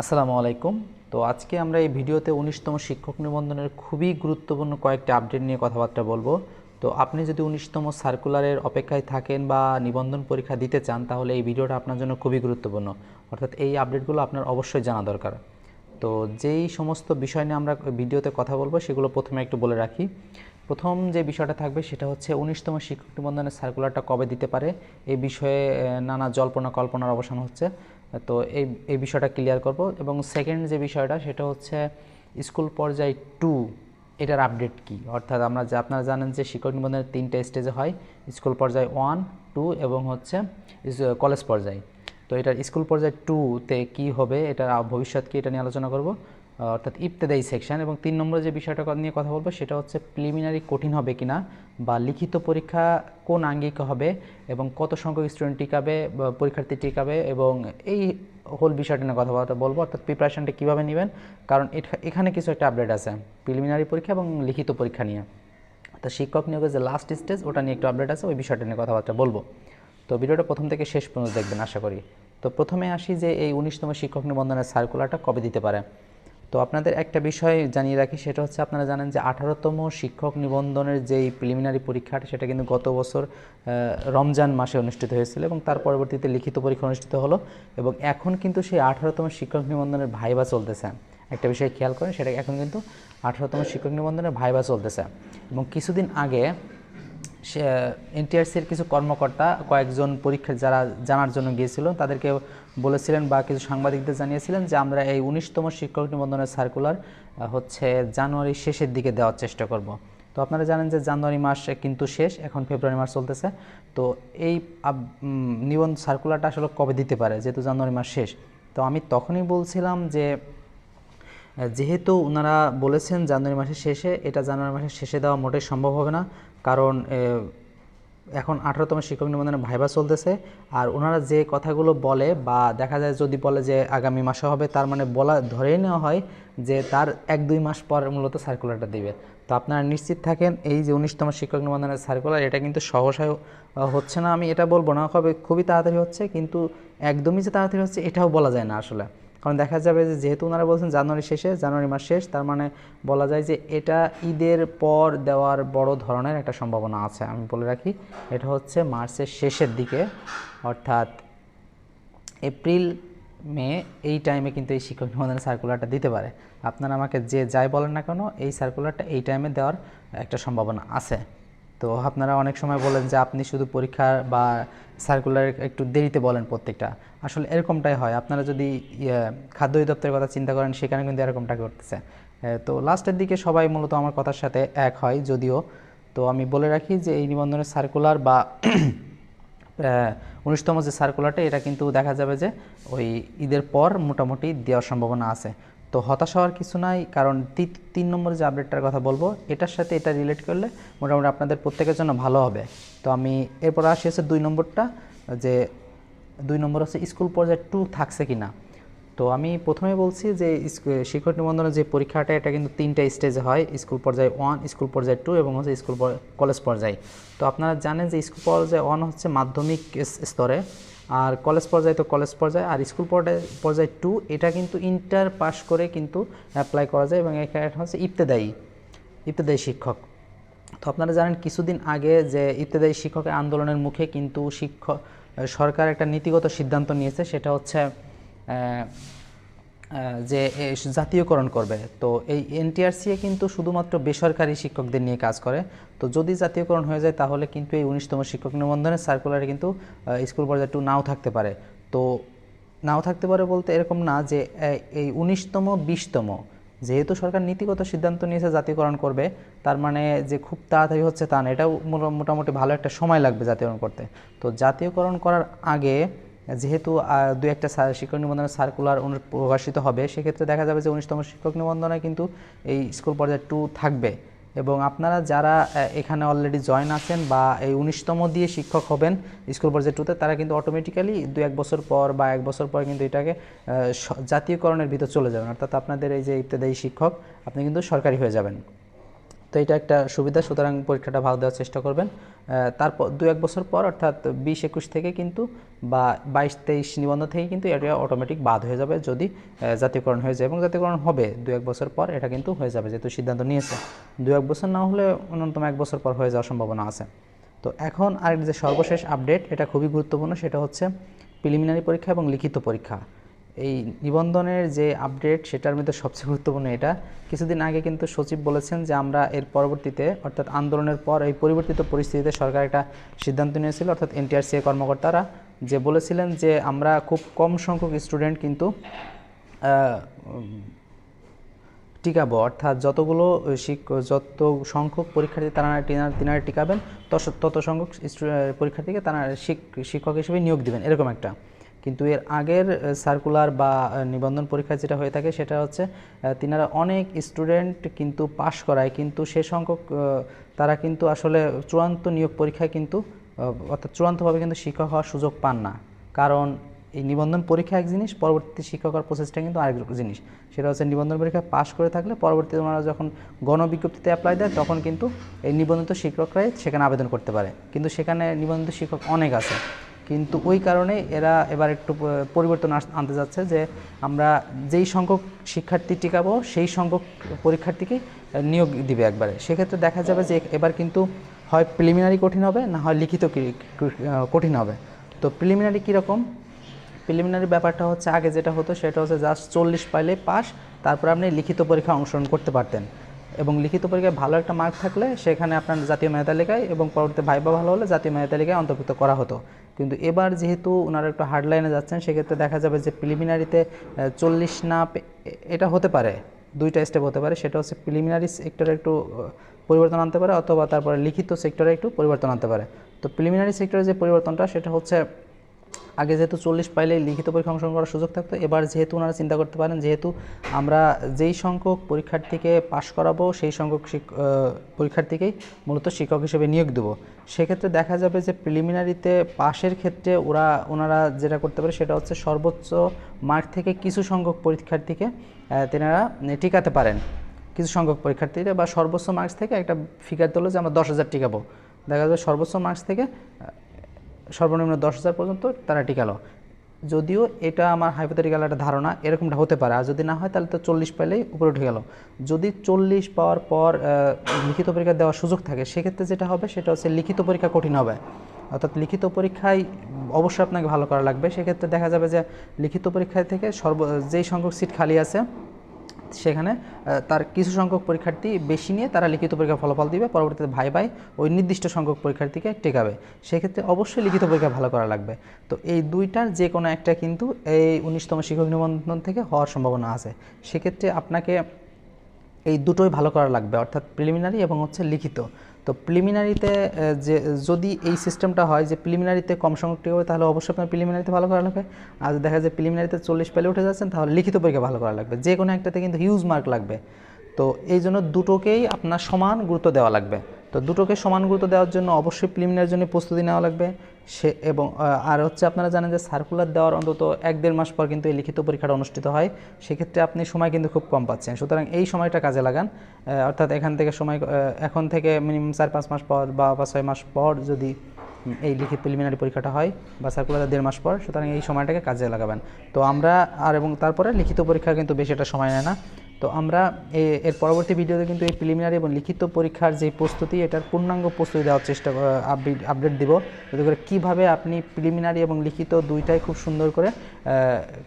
আসসালামু আলাইকুম। তো আজকে আমরা এই ভিডিওতে উনিশতম শিক্ষক নিবন্ধনের খুবই গুরুত্বপূর্ণ কয়েকটি আপডেট নিয়ে কথাবার্তা বলব। তো আপনি যদি উনিশতম সার্কুলারের অপেক্ষায় থাকেন বা নিবন্ধন পরীক্ষা দিতে চান, তাহলে এই ভিডিওটা আপনার জন্য খুবই গুরুত্বপূর্ণ। অর্থাৎ এই আপডেটগুলো আপনার অবশ্যই জানা দরকার। তো যেই সমস্ত বিষয় নিয়ে আমরা ভিডিওতে কথা বলব, সেগুলো প্রথমে একটু বলে রাখি। প্রথম যে বিষয়টা থাকবে, সেটা হচ্ছে উনিশতম শিক্ষক নিবন্ধনের সার্কুলারটা কবে দিতে পারে? এই বিষয়ে নানা জল্পনা কল্পনার অবসান হচ্ছে। তো এই এই বিষয়টা ক্লিয়ার করব। এবং সেকেন্ড যে বিষয়টা, সেটা হচ্ছে স্কুল পর্যায় টু এটার আপডেট কি? অর্থাৎ আমরা যে, আপনারা জানেন যে শিক্ষক নিবন্ধনের তিনটা স্টেজে হয়, স্কুল পর্যায় ওয়ান টু এবং হচ্ছে কলেজ পর্যায়। তো এটার স্কুল পর্যায় টুতে কি হবে এটার ভবিষ্যৎ কি, এটা নিয়ে আলোচনা করব। অর্থাৎ ইবতেদায়ী সেকশন এবং তিন নম্বরে যে বিষয়টা নিয়ে কথা বলব, সেটা হচ্ছে প্রিলিমিনারি কঠিন হবে কিনা বা লিখিত পরীক্ষা কোন আঙ্গিকে হবে এবং কত সংখ্যক স্টুডেন্ট টিকাবে, বা পরীক্ষার্থী টিকাবে এবং এই হোল বিষয়টা নিয়ে কথাবার্তা বলব। অর্থাৎ প্রিপারেশনটা কীভাবে নেবেন? কারণ এখানে কিছু একটা আপডেট আছে প্রিলিমিনারি পরীক্ষা এবং লিখিত পরীক্ষা নিয়ে। তো শিক্ষক নিয়োগের যে লাস্ট স্টেজ ওটা নিয়ে একটু আপডেট আছে, ওই বিষয়টা নিয়ে কথাবার্তা বলব। তো ভিডিওটা প্রথম থেকে শেষ পর্যন্ত দেখবেন, আশা করি। তো প্রথমে আসি যে এই উনিশতম শিক্ষক নিবন্ধনের সার্কুলারটা কবে দিতে পারে? তো আপনাদের একটা বিষয় জানিয়ে রাখি, সেটা হচ্ছে আপনারা জানেন যে আঠারোতম শিক্ষক নিবন্ধনের যেই প্রিলিমিনারি পরীক্ষাটা, সেটা কিন্তু গত বছর রমজান মাসে অনুষ্ঠিত হয়েছিল এবং তার পরবর্তীতে লিখিত পরীক্ষা অনুষ্ঠিত হলো এবং এখন কিন্তু সেই আঠারোতম শিক্ষক নিবন্ধনের ভাইবা চলতেছে। একটা বিষয় খেয়াল করেন, সেটা এখন কিন্তু আঠারোতম শিক্ষক নিবন্ধনের ভাইবা চলতেছে। এবং কিছুদিন আগে এনটিআরসির কিছু কর্মকর্তা, কয়েকজন পরীক্ষা যারা জানার জন্য গিয়েছিল, তাদেরকে বলেছিলেন বা কিছু সাংবাদিকদের জানিয়েছিলেন যে আমরা এই উনিশতম শিক্ষক নিবন্ধনের সার্কুলার হচ্ছে জানুয়ারি শেষের দিকে দেওয়ার চেষ্টা করব। তো আপনারা জানেন যে জানুয়ারি মাস কিন্তু শেষ, এখন ফেব্রুয়ারি মাস চলতেছে। তো এই নিবন্ধ সার্কুলারটা আসলে কবে দিতে পারে? যেহেতু জানুয়ারি মাস শেষ। তো আমি তখনই বলছিলাম যে যেহেতু ওনারা বলেছেন জানুয়ারি মাসের শেষে, এটা জানুয়ারি মাসের শেষে দেওয়া মোটেই সম্ভব হবে না। কারণ এখন আঠারোতম শিক্ষক নিবন্ধনের ভাইবা চলতেছে। আর ওনারা যে কথাগুলো বলে বা দেখা যায় যদি বলে যে আগামী মাসে হবে, তার মানে বলা ধরেই নেওয়া হয় যে তার এক দুই মাস পর মূলত সার্কুলারটা দিবে। তো আপনারা নিশ্চিত থাকেন, এই যে উনিশতম শিক্ষক নিবন্ধনের সার্কুলার এটা কিন্তু সহসায় হচ্ছে না, আমি এটা বলব না খুবই তাড়াতাড়ি হচ্ছে, কিন্তু একদমই যে তাড়াতাড়ি হচ্ছে, এটাও বলা যায় না আসলে। কারণ দেখা যাবে যে যেহেতু ওনারা বলছেন জানুয়ারি শেষে, জানুয়ারি মাস শেষ, তার মানে বলা যায় যে এটা ঈদের পর দেওয়ার বড় ধরনের একটা সম্ভাবনা আছে। আমি বলে রাখি, এটা হচ্ছে মার্চের শেষের দিকে, অর্থাৎ এপ্রিল, মে এই টাইমে কিন্তু এই শিক্ষক নিবন্ধনের সার্কুলারটা দিতে পারে। আপনারা আমাকে যে যাই বলেন না কেন, এই সার্কুলারটা এই টাইমে দেওয়ার একটা সম্ভাবনা আছে। তো আপনারা অনেক সময় বলেন যে আপনি শুধু পরীক্ষা বা সার্কুলার একটু দেরিতে বলেন প্রত্যেকটা। আসলে এরকমটাই হয়। আপনারা যদি ইয়ে, খাদ্য অধিদপ্তরের কথা চিন্তা করেন সেখানে কিন্তু এরকমটা করতেছে তো লাস্টের দিকে সবাই মূলত আমার কথার সাথে এক হয় যদিও তো আমি বলে রাখি যে এই নিবন্ধনের সার্কুলার বা উনিশতম যে সার্কুলারটা এটা কিন্তু দেখা যাবে যে ওই ঈদের পর মোটামুটি দেওয়ার সম্ভাবনা আছে। তো হতাশ হওয়ার কিছু নাই, কারণ তিন নম্বর যে আপডেটটার কথা বলব, এটার সাথে এটা রিলেট করলে মোটামুটি আপনাদের প্রত্যেকের জন্য ভালো হবে। তো আমি এরপর আসি হচ্ছে দুই নম্বরটা, যে দুই নম্বর হচ্ছে স্কুল পর্যায়ে টু থাকছে কি না তো আমি প্রথমে বলছি যে শিক্ষক নিবন্ধনের যে পরীক্ষাটা, এটা কিন্তু তিনটা স্টেজে হয় স্কুল পর্যায়ে ওয়ান স্কুল পর্যায়ে টু এবং হচ্ছে স্কুল কলেজ পর্যায়ে। তো আপনারা জানেন যে স্কুল পর্যায়ে ওয়ান হচ্ছে মাধ্যমিক স্তরে। আর কলেজ পর্যায়ে তো কলেজ পর্যায়ে, আর স্কুল পর্যায়ে পর্যায়ে টু এটা কিন্তু ইন্টার পাস করে কিন্তু অ্যাপ্লাই করা যায় এবং এখানে হচ্ছে ইফতেদায়ী ইফতেদায়ী শিক্ষক। তো আপনারা জানেন কিছুদিন আগে যে ইফতেদায়ী শিক্ষকের আন্দোলনের মুখে কিন্তু শিক্ষক, সরকার একটা নীতিগত সিদ্ধান্ত নিয়েছে, সেটা হচ্ছে যে জাতীয়করণ করবে, তো এই এনটিআরসি কিন্তু শুধুমাত্র বেসরকারি শিক্ষকদের নিয়ে কাজ করে। তো যদি জাতীয়করণ হয়ে যায়, তাহলে কিন্তু এই উনিশতম শিক্ষক নিবন্ধনের সার্কুলারে কিন্তু স্কুল পর্যায়ে টু নাও থাকতে পারে। তো নাও থাকতে পারে বলতে এরকম না যে এই উনিশতম, বিশতম যেহেতু সরকার নীতিগত সিদ্ধান্ত নিয়েছে জাতীয়করণ করবে, তার মানে যে খুব তাড়াতাড়ি হচ্ছে তা না, এটাও মোটা- মোটামুটি ভালো একটা সময় লাগবে জাতীয়করণ করতে। তো জাতীয়করণ করার আগে যেহেতু দু একটা শিক্ষক নিবন্ধনের সার্কুলার প্রকাশিত হবে, সেক্ষেত্রে দেখা যাবে যে উনিশতম শিক্ষক নিবন্ধনে কিন্তু এই স্কুল পর্যায়ে টু থাকবে। এবং আপনারা যারা এখানে অলরেডি জয়েন আছেন বা এই উনিশতম দিয়ে শিক্ষক হবেন স্কুল পর্যায়ে টুতে তারা কিন্তু অটোমেটিক্যালি দু এক বছর পর বা এক বছর পর কিন্তু এটাকে জাতীয়করণের ভিতর চলে যাবেন। অর্থাৎ আপনাদের এই যে ইত্যাদি শিক্ষক, আপনি কিন্তু সরকারি হয়ে যাবেন। তো এটা একটা সুবিধা, সুতরাং পরীক্ষাটা ভালো দেওয়ার চেষ্টা করবেন। তারপর দু এক বছর পর, অর্থাৎ বিশ একুশ থেকে কিন্তু বা বাইশ তেইশ নিবন্ধন থেকে কিন্তু এটা অটোমেটিক বাদ হয়ে যাবে যদি জাতীয়করণ হয়ে যায়। এবং জাতীয়করণ হবে দু এক বছর পর, এটা কিন্তু হয়ে যাবে যেহেতু সিদ্ধান্ত নিয়েছে। দু এক বছর না হলে অন্যতম এক বছর পর হয়ে যাওয়ার সম্ভাবনা আছে। তো এখন আরেক যে সর্বশেষ আপডেট এটা খুবই গুরুত্বপূর্ণ, সেটা হচ্ছে প্রিলিমিনারি পরীক্ষা এবং লিখিত পরীক্ষা। এই নিবন্ধনের যে আপডেট সেটার মধ্যে সবচেয়ে গুরুত্বপূর্ণ এটা। কিছুদিন আগে কিন্তু সচিব বলেছেন যে আমরা এর পরবর্তীতে, অর্থাৎ আন্দোলনের পর এই পরিবর্তিত পরিস্থিতিতে সরকার একটা সিদ্ধান্ত নিয়েছিল, অর্থাৎ এনটিআরসিএ কর্মকর্তারা, যে বলেছিলেন যে আমরা খুব কম সংখ্যক স্টুডেন্ট কিন্তু টিকাবো। অর্থাৎ যতগুলো যত সংখ্যক পরীক্ষার্থী তারা তিনার টিকাবেন তত- তত সংখ্যক পরীক্ষার্থীকে তারা শিক- শিক্ষক হিসেবে নিয়োগ দিবেন, এরকম একটা। কিন্তু এর আগের সার্কুলার বা নিবন্ধন পরীক্ষা যেটা হয়ে থাকে সেটা হচ্ছে তিনারা অনেক স্টুডেন্ট কিন্তু পাশ করায়, কিন্তু সে সংখ্যক তারা কিন্তু আসলে চূড়ান্ত নিয়োগ পরীক্ষায় কিন্তু অর্থাৎ চূড়ান্তভাবে কিন্তু শিক্ষক হওয়ার সুযোগ পান না। কারণ এই নিবন্ধন পরীক্ষা এক জিনিস, পরবর্তী শিক্ষক হওয়ার প্রসেসটা কিন্তু আরেক জিনিস। সেটা হচ্ছে নিবন্ধন পরীক্ষা পাশ করে থাকলে পরবর্তী ওনারা যখন গণবিজ্ঞপ্তিতে অ্যাপ্লাই দেয়, তখন কিন্তু এই নিবন্ধিত শিক্ষকরাই সেখানে আবেদন করতে পারে। কিন্তু সেখানে নিবন্ধিত শিক্ষক অনেক আছে। কিন্তু ওই কারণে এরা এবার একটু পরিবর্তন আনতে যাচ্ছে যে আমরা যেই সংখ্যক শিক্ষার্থী টিকাবো, সেই সংখ্যক পরীক্ষার্থীকে নিয়োগ দিবে একবারে। সেক্ষেত্রে দেখা যাবে যে এবার কিন্তু হয় প্রিলিমিনারি কঠিন হবে, না হয় লিখিত কঠিন হবে। তো প্রিলিমিনারি কীরকম? প্রিলিমিনারি ব্যাপারটা হচ্ছে আগে যেটা হতো সেটা হচ্ছে জাস্ট চল্লিশ পাইলে পাস, তারপর আপনি লিখিত পরীক্ষা অংশগ্রহণ করতে পারতেন। এবং লিখিত পরীক্ষায় ভালো একটা মার্ক থাকলে সেখানে আপনার জাতীয় মেধা তালিকায় এবং পরবর্তী ভাইবা ভালো হলে জাতীয় মেধা তালিকায় অন্তর্ভুক্ত করা হতো। কিন্তু এবার যেহেতু ওনারা একটু হার্ডলাইনে যাচ্ছেন, সেক্ষেত্রে দেখা যাবে যে প্রিলিমিনারিতে চল্লিশ না এটা হতে পারে, দুইটা স্টেপ হতে পারে। সেটা হচ্ছে প্রিলিমিনারি সেক্টরে একটু পরিবর্তন আনতে পারে, অথবা তারপরে লিখিত সেক্টরে একটু পরিবর্তন আনতে পারে। তো প্রিলিমিনারি সেক্টরে যে পরিবর্তনটা, সেটা হচ্ছে আগে যেহেতু চল্লিশ পাইলেই লিখিত পরীক্ষা অংশগ্রহণ করার সুযোগ থাকতো, এবার যেহেতু ওনারা চিন্তা করতে পারেন, যেহেতু আমরা যেই সংখ্যক পরীক্ষার্থীকে পাশ করাবো, সেই সংখ্যক পরীক্ষার্থীকেই মূলত শিক্ষক হিসেবে নিয়োগ দেবো। সেক্ষেত্রে দেখা যাবে যে প্রিলিমিনারিতে পাশের ক্ষেত্রে ওরা, ওনারা যেটা করতে পারে সেটা হচ্ছে সর্বোচ্চ মার্ক থেকে কিছু সংখ্যক পরীক্ষার্থীকে তেনারা টিকাতে পারেন। কিছু সংখ্যক পরীক্ষার্থীরা বা সর্বোচ্চ মার্কস থেকে একটা ফিগার তোলো যে আমরা দশ হাজার টিকাবো। দেখা যাবে সর্বোচ্চ মার্কস থেকে সর্বনিম্ন দশ হাজার পর্যন্ত তারা টিকালো যদিও এটা আমার হাইপোথেটিক্যাল একটা ধারণা, এরকমটা হতে পারে। আর যদি না হয়, তাহলে তো চল্লিশ পাইলেই উপরে উঠে গেল। যদি চল্লিশ পাওয়ার পর লিখিত পরীক্ষা দেওয়ার সুযোগ থাকে, সেক্ষেত্রে যেটা হবে, সেটা হচ্ছে লিখিত পরীক্ষা কঠিন হবে। অর্থাৎ লিখিত পরীক্ষায় অবশ্যই আপনাকে ভালো করা লাগবে। সেক্ষেত্রে দেখা যাবে যে লিখিত পরীক্ষায় থেকে সর্ব, যেই সংখ্যক সিট খালি আছে সেখানে তার কিছু সংখ্যক পরীক্ষার্থী বেশি নিয়ে তারা লিখিত পরীক্ষা ফলাফল দিবে। পরবর্তীতে ভাই ভাই ওই নির্দিষ্ট সংখ্যক পরীক্ষার্থীকে টেকাবে। সেক্ষেত্রে অবশ্যই লিখিত পরীক্ষা ভালো করা লাগবে। তো এই দুইটার যে কোনো একটা কিন্তু এই উনিশতম শিক্ষক নিবন্ধন থেকে হওয়ার সম্ভাবনা আছে। সেক্ষেত্রে আপনাকে এই দুটোই ভালো করা লাগবে, অর্থাৎ প্রিলিমিনারি এবং হচ্ছে লিখিত। তো প্রিলিমিনারিতে যে, যদি এই সিস্টেমটা হয় যে প্রিলিমিনারিতে কম সংখ্যক হবে, তাহলে অবশ্যই আপনার প্রিলিমিনারিতে ভালো করা লাগবে। আর দেখা যায় প্রিলিমিনারিতে চল্লিশ পেলে উঠে যাচ্ছেন, তাহলে লিখিত পরীক্ষা ভালো করা লাগবে। যে কোনো একটাতে কিন্তু হিউজ মার্ক লাগবে। তো এই জন্য দুটোকেই আপনার সমান গুরুত্ব দেওয়া লাগবে। তো দুটোকে সমান গুরুত্ব দেওয়ার জন্য অবশ্যই প্রিলিমিনারির জন্য প্রস্তুতি নেওয়া লাগবে। সে এবং আর হচ্ছে আপনারা জানেন যে সার্কুলার দেওয়ার অন্তত এক দেড় মাস পর কিন্তু এই লিখিত পরীক্ষাটা অনুষ্ঠিত হয়। সেক্ষেত্রে আপনি সময় কিন্তু খুব কম পাচ্ছেন। সুতরাং এই সময়টা কাজে লাগান। অর্থাৎ এখান থেকে সময় এখন থেকে মিনিমাম চার পাঁচ মাস পর বা ছয় মাস পর যদি এই লিখিত প্রিলিমিনারি পরীক্ষাটা হয় বা সার্কুলার দেড় মাস পর, সুতরাং এই সময়টাকে কাজে লাগাবেন। তো আমরা, আর এবং তারপরে লিখিত পরীক্ষা কিন্তু বেশি একটা সময় নেয় না। তো আমরা এর পরবর্তী ভিডিওতে কিন্তু এই প্রিলিমিনারি এবং লিখিত পরীক্ষার যে প্রস্তুতি, এটার পূর্ণাঙ্গ প্রস্তুতি দেওয়ার চেষ্টা আপডেট দিব। যাতে করে কীভাবে আপনি প্রিলিমিনারি এবং লিখিত দুইটাই খুব সুন্দর করে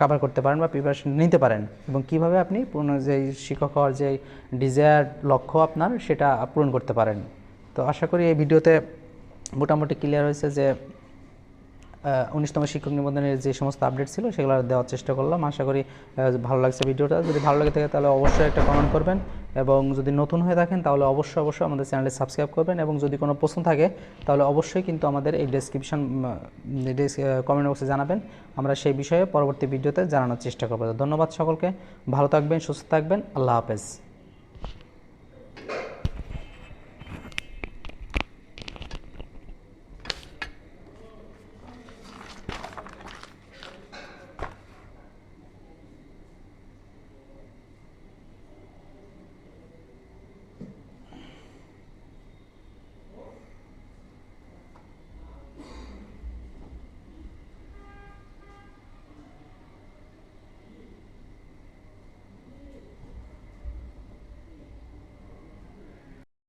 কভার করতে পারেন বা প্রিপারেশন নিতে পারেন এবং কীভাবে আপনি পূর্ণ যে শিক্ষক হওয়ার যে ডিজায়ার লক্ষ্য আপনার, সেটা পূরণ করতে পারেন। তো আশা করি এই ভিডিওতে মোটামুটি ক্লিয়ার হয়েছে যে উনিশতম শিক্ষক নিবন্ধনের যে সমস্ত আপডেট ছিল সেগুলো দেওয়ার চেষ্টা করলাম। আশা করি ভালো লাগছে ভিডিওটা। যদি ভালো লাগে থাকে তাহলে অবশ্যই একটা কমেন্ট করবেন এবং যদি নতুন হয়ে থাকেন তাহলে অবশ্যই অবশ্যই আমাদের চ্যানেলে সাবস্ক্রাইব করবেন এবং যদি কোনো প্রশ্ন থাকে তাহলে অবশ্যই কিন্তু আমাদের এই ডেসক্রিপশন কমেন্ট বক্সে জানাবেন। আমরা সেই বিষয়ে পরবর্তী ভিডিওতে জানানোর চেষ্টা করব। ধন্যবাদ সকলকে। ভালো থাকবেন, সুস্থ থাকবেন। আল্লাহ হাফেজ।